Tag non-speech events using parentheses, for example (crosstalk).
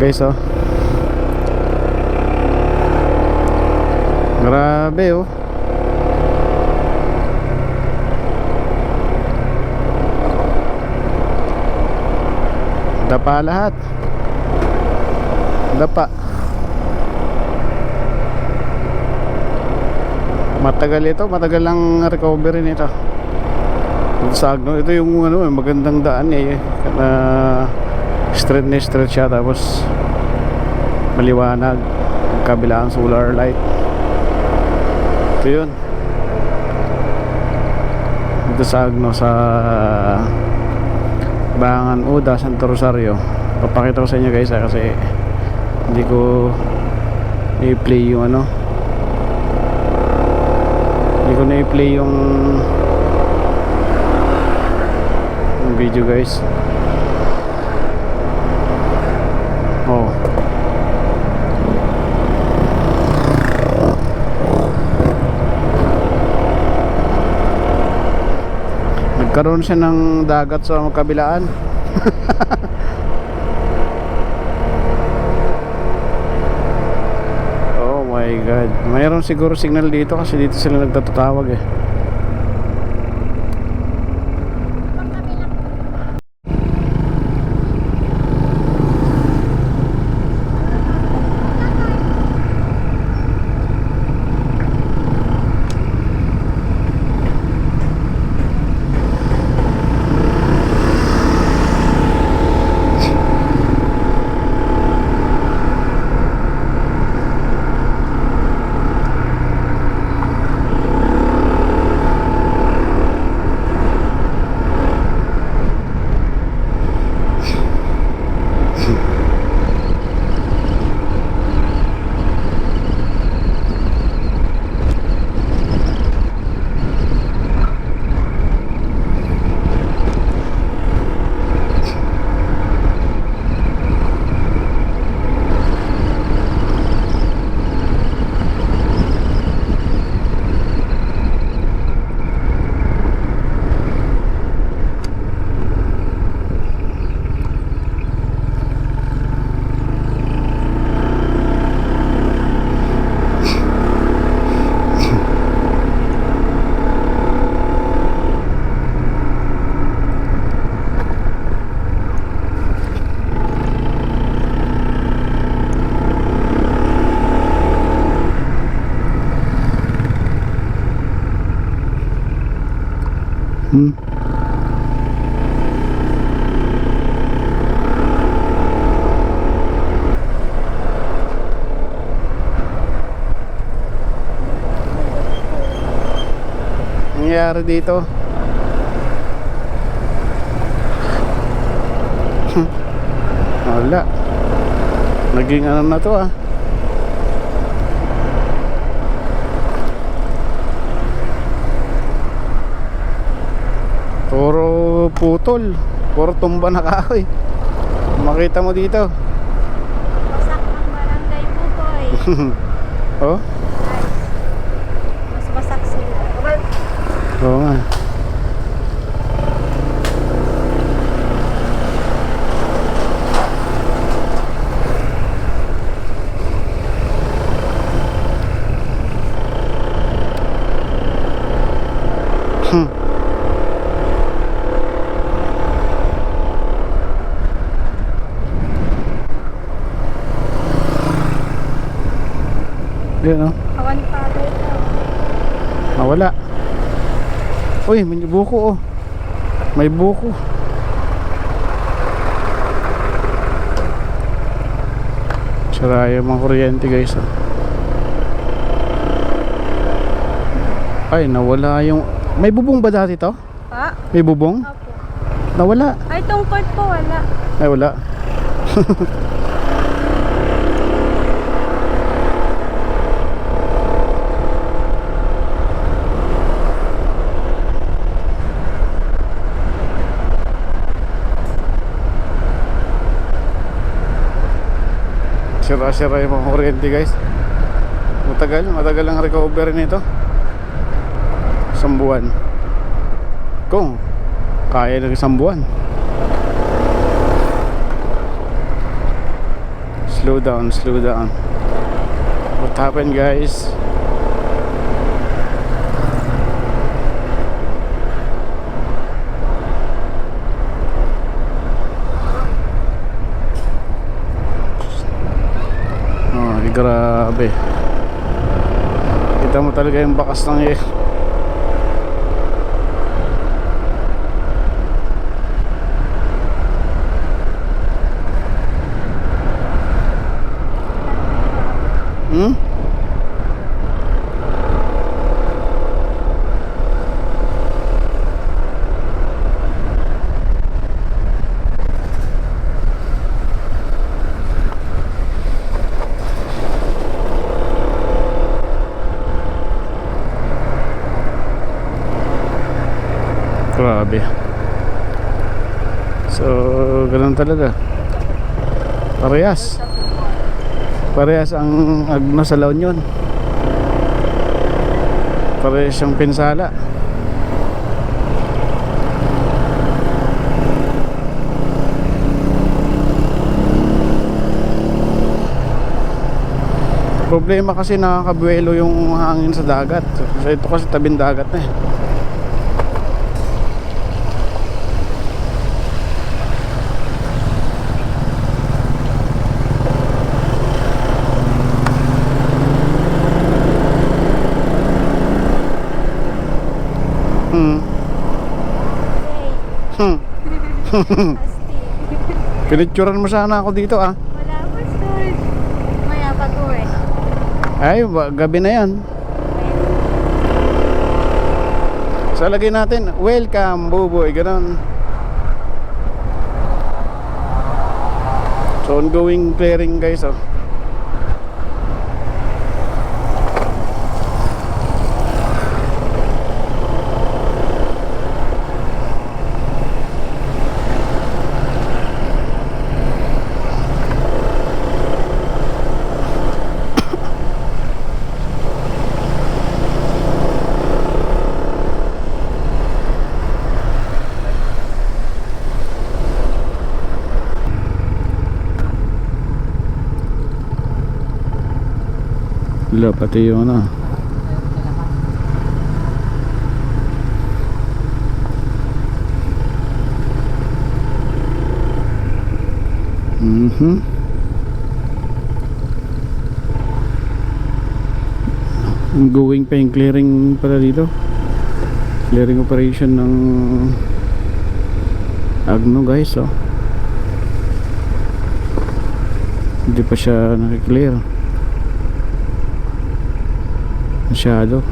guys oh. Grabe oh. Dapa lahat. Dapa. Matagal ito. Matagal lang recovery nito. Dito sa Agno ito yung ano magandang daan eh. Na straight na straight siya tapos maliwanag kabilang solar light. Ito yun. Dito sa Agno sa Bangan Uda Santo Rosario. Papakita ko sa inyo guys ah, kasi hindi ko i-play yung ano hindi ko na i-play yung yung video guys oh nagkaroon siya ng dagat sa kabilaan. (laughs) Oh my god. Mayroon siguro signal dito kasi dito sila nagtatawag eh Hmm. Nangyari dito. Hmm. Wala. Naging ano na to ah. Puro putol. Puro tumba na kahoy. Makita mo dito. Wasak ang barangay Bukoy. (laughs) oh, Mas wasak sila. oo nga. Hmm. Yan oh. Awan pa rin. Nawala. Uy, may buko oh. May buko. Sira yung mga kuryente guys oh. Ay, nawala yung... May bubong ba dati to? Pa? May bubong? Opo. Nawala. Ay, court po wala. Ay, wala. (laughs) Sira-sira yung mga kuryente guys. Matagal, matagal ang recovery nito. Isang buwan. Kung kaya ng isang buwan. Slow down, slow down. What happened guys? Oh, eh, grabe. Kita mo talaga yung bakas ng eh. Hmm? Grabe. So, ganun talaga. Parehas. Parehas ang agno sa La Union. Parehas siyang pinsala. Problema kasi nakakabuelo yung hangin sa dagat. So ito kasi tabing dagat na eh. Hmm. Hmm. (laughs) Pinitsuran mo sana ako dito ah. Wala pa, sir. Maya pag uwi. Ay, ba- gabi na yan. So, lagay natin, welcome, buboy, ganun. So, ongoing clearing guys, oh. Wala, pati yung ano. Mhm. Ongoing pa yung clearing pala dito. Clearing operation ng Agno guys, oh. Hindi pa siya nakiklear. Masyado.